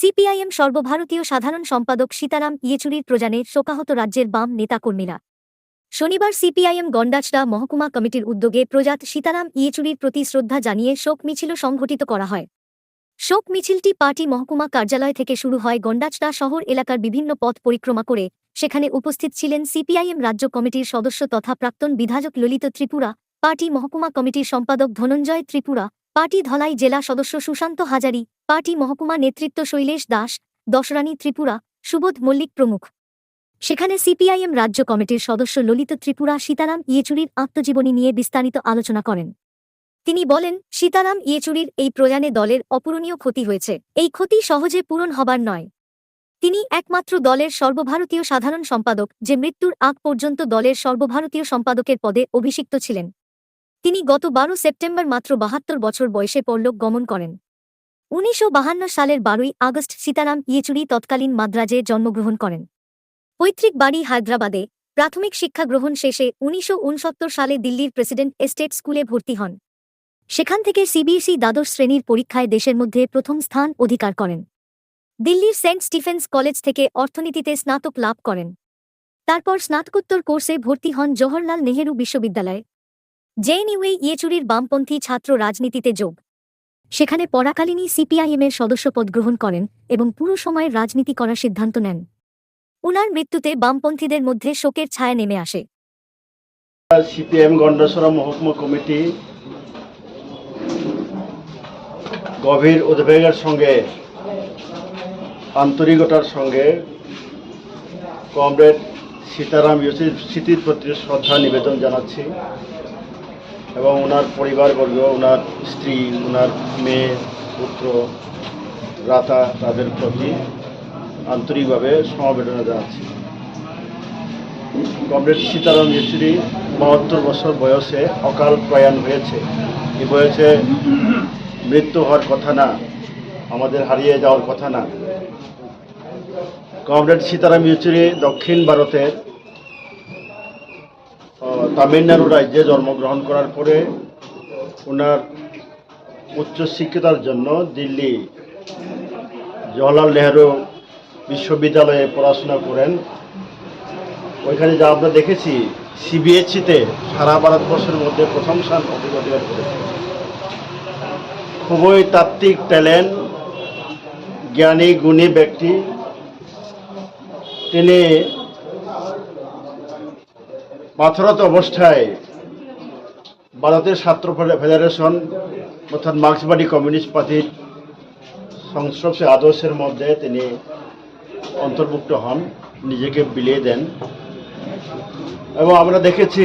CPIM সর্বভারতীয় সাধারণ সম্পাদক সীতারাম ইয়েচুরির প্রজানে শোকাহত রাজ্যের বাম নেতাকর্মীরা। শনিবার সিপিআইএম গন্ডাচড়া মহকুমা কমিটির উদ্যোগে প্রজাত সীতারাম ইয়েচুরির প্রতি শ্রদ্ধা জানিয়ে শোক মিছিল সংঘটিত করা হয়। শোক মিছিলটি পার্টি মহকুমা কার্যালয় থেকে শুরু হয় গন্ডাচড়া শহর এলাকার বিভিন্ন পথ পরিক্রমা করে, সেখানে উপস্থিত ছিলেন সিপিআইএম রাজ্য কমিটির সদস্য তথা প্রাক্তন বিধায়ক ললিত ত্রিপুরা, পার্টি মহকুমা কমিটির সম্পাদক ধনঞ্জয় ত্রিপুরা পার্টি ধলাই জেলা সদস্য সুশান্ত হাজারি, পার্টি মহকুমা নেতৃত্ব শৈলেশ দাস, দশরানী ত্রিপুরা, সুবোধ মল্লিক প্রমুখ। সেখানে সিপিআইএম রাজ্য কমিটির সদস্য ললিত ত্রিপুরা সীতারাম ইয়েচুরির আত্মজীবনী নিয়ে বিস্তারিত আলোচনা করেন। তিনি বলেন, সীতারাম ইয়েচুরির এই প্রয়াণে দলের অপূরণীয় ক্ষতি হয়েছে। এই ক্ষতি সহজে পূরণ হবার নয়। তিনি একমাত্র দলের সর্বভারতীয় সাধারণ সম্পাদক, যে মৃত্যুর আগ পর্যন্ত দলের সর্বভারতীয় সম্পাদকের পদে অভিষিক্ত ছিলেন। তিনি গত বারো সেপ্টেম্বর মাত্র বাহাত্তর বছর বয়সে পরলোক গমন করেন। উনিশশো সালের বারোই আগস্ট সীতারাম ইয়েচুরি তৎকালীন মাদ্রাজে জন্মগ্রহণ করেন। পৈতৃক বাড়ি হায়দ্রাবাদে প্রাথমিক শিক্ষা গ্রহণ শেষে উনিশশো উনসত্তর সালে দিল্লির প্রেসিডেন্ট এস্টেট স্কুলে ভর্তি হন। সেখান থেকে সিবিএসই দ্বাদশ শ্রেণির পরীক্ষায় দেশের মধ্যে প্রথম স্থান অধিকার করেন। দিল্লির সেন্ট স্টিফেন্স কলেজ থেকে অর্থনীতিতে স্নাতক লাভ করেন। তারপর স্নাতকোত্তর কোর্সে ভর্তি হন জওহরলাল নেহেরু বিশ্ববিদ্যালয়ে। জেএনইউএ ইয়েচুরির বামপন্থী ছাত্র রাজনীতিতে যোগ। সেখানে পড়াকালীনই সিপিআইএমের সদস্যপদ গ্রহণ করেন এবং পুরো সময়ের রাজনীতি করার সিদ্ধান্ত নেন। উনার মৃত্যুতে বামপন্থীদের মধ্যে শোকের ছায়া নেমে আসে। সিপিএম গন্ডাসরা মহকুমা কমিটি গভীর উদ্বেগের সঙ্গে, আন্তরিকতার সঙ্গে কমরেড সীতারাম ইউসির স্মৃতির প্রতি শ্রদ্ধা নিবেদন জানাচ্ছি। এবং ওনার পরিবারবর্গ ওনার স্ত্রী, ওনার মেয়ে, পুত্র রাতা তাদের প্রতি আন্তরিকভাবে সমবেদনা জানাচ্ছি। কমরেড সীতারাম ইয়েচুরি বাহাত্তর বছর বয়সে অকাল প্রয়াণ হয়েছে। এই বয়সে মৃত্যু হওয়ার কথা না, আমাদের হারিয়ে যাওয়ার কথা না। কমরেড সীতারাম ইয়েচুরি দক্ষিণ ভারতের তামিলনাড়ু রাজ্যে জন্মগ্রহণ করার পরে ওনার উচ্চশিক্ষতার জন্য দিল্লি জওয়াহরলাল নেহরু বিশ্ববিদ্যালয়ে পড়াশোনা করেন। ওইখানে যা আমরা দেখেছি, সিবিএসইতে সারা ভারতবর্ষের মধ্যে প্রথম স্থান অধিকার করেছে খুবই তাত্ত্বিক ট্যালেন্ট, জ্ঞানী, গুণী ব্যক্তি। তিনি পাথরত অবস্থায় ভারতের ছাত্র ফেডারেশন অর্থাৎ মার্ক্সবাদী কমিউনিস্ট পার্টির সংস্রব আদর্শের মধ্যে তিনি অন্তর্ভুক্ত হন, নিজেকে বিলিয়ে দেন। এবং আমরা দেখেছি,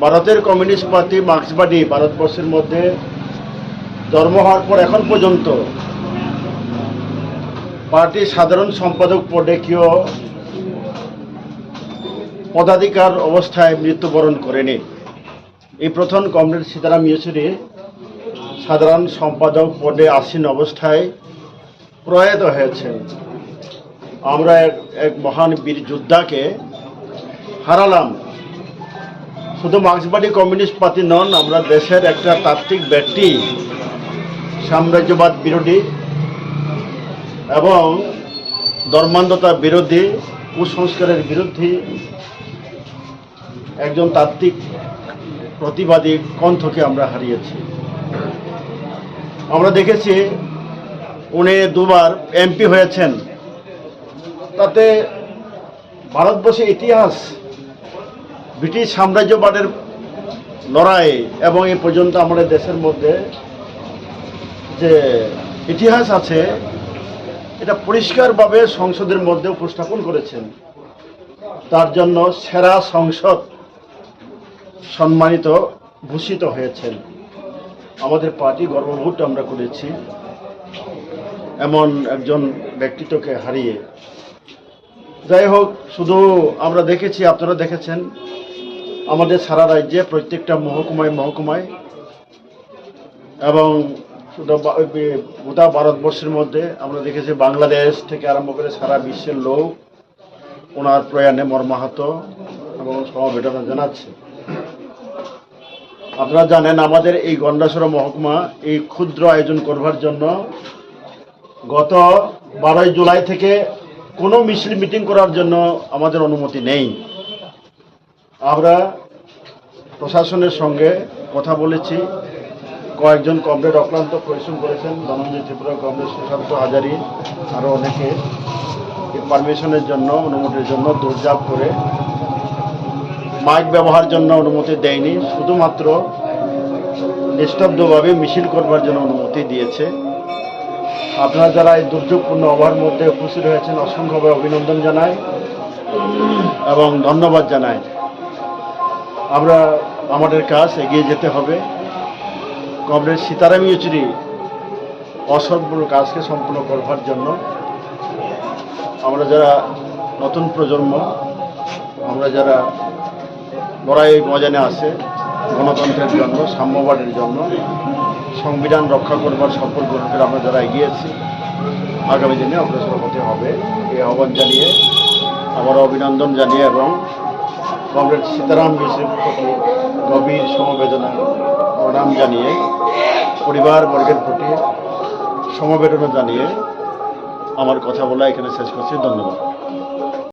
ভারতের কমিউনিস্ট পার্টি মার্ক্সবাদী ভারতবর্ষের মধ্যে জন্ম হওয়ার পর এখন পর্যন্ত পার্টির সাধারণ সম্পাদক পদে কেউ পদাধিকার অবস্থায় মৃত্যুবরণ করেনি। এই প্রথম কমরেড সীতারাম ইয়েচুরি সাধারণ সম্পাদক পদে আসীন অবস্থায় প্রয়াত হয়েছেন। আমরা এক এক মহান বীর যোদ্ধাকে হারালাম। শুধু মার্ক্সবাদী কমিউনিস্ট পার্টি নন, আমরা দেশের একটা তাত্ত্বিক ব্যক্তি, সাম্রাজ্যবাদ বিরোধী এবং ধর্মান্ধতা বিরোধী, কুসংস্কারের বিরুদ্ধে একজন তাত্ত্বিক প্রতিবাদী কণ্ঠকে আমরা হারিয়েছি। আমরা দেখেছি উনি দুবার এমপি হয়েছেন। তাতে ভারতবর্ষের ইতিহাস, ব্রিটিশ সাম্রাজ্যবাদের লড়াই এবং এ পর্যন্ত আমাদের দেশের মধ্যে যে ইতিহাস আছে, এটা পরিষ্কারভাবে সংসদের মধ্যে উপস্থাপন করেছেন। তার জন্য সেরা সংসদ সম্মানিত ভূষিত হয়েছেন। আমাদের পার্টি গর্ববোধ আমরা করেছি। এমন একজন ব্যক্তিত্বকে হারিয়ে। যাই হোক, শুধু আমরা দেখেছি, আপনারা দেখেছেন। আমাদের সারা রাজ্যে প্রত্যেকটা মহকুমায় মহকুমায় এবং গোটা ভারতবর্ষের মধ্যে আমরা দেখেছি, বাংলাদেশ থেকে আরম্ভ করে সারা বিশ্বের লোক ওনার প্রয়াণে মর্মাহত এবং সমবেদনা জানাচ্ছে। আপনারা জানেন আমাদের এই গন্ডাসরা মহকুমা এই ক্ষুদ্র আয়োজন করবার জন্য গত বারোই জুলাই থেকে কোনো মিছিল মিটিং করার জন্য আমাদের অনুমতি নেই। আমরা প্রশাসনের সঙ্গে কথা বলেছি। কয়েকজন কমরেড অক্লান্ত পরিশ্রম করেছেন। ধনঞ্জয় ত্রিপুরা কমরেড সুশান্ত হাজারি, আরও অনেকে। পারমিশনের জন্য, অনুমতির জন্য দৌড়ঝাঁপ করে মাইক ব্যবহার জন্য অনুমতি দেয়নি, শুধুমাত্র নিস্তব্ধভাবে মিছিল করবার জন্য অনুমতি দিয়েছে। আপনারা যারা এই দুর্যোগপূর্ণ আবহাওয়ার মধ্যে উপস্থিত হয়েছেন, অসংখ্যভাবে অভিনন্দন জানাই এবং ধন্যবাদ জানাই। আমরা, আমাদের কাজ এগিয়ে যেতে হবে। কমরেড সীতারাম ইয়েচুরি অসম্পূর্ণ কাজকে সম্পূর্ণ করবার জন্য। আমরা যারা নতুন প্রজন্ম, আমরা যারা লড়াই ময়দানে আসে গণতন্ত্রের জন্য, সাম্যবাদের জন্য, সংবিধান রক্ষা করবার সফল গ্রহণের আমরা যারা এগিয়েছি আগামী দিনে অগ্রসর হতে হবে। এই আহ্বান জানিয়ে আবার অভিনন্দন জানিয়ে এবং কমরেড সীতারাম বিশের প্রতি গভীর সমবেদনা, প্রণাম জানিয়ে পরিবার বর্গের প্রতি সমবেদনা জানিয়ে আমার কথা বলা এখানে শেষ করছি। ধন্যবাদ।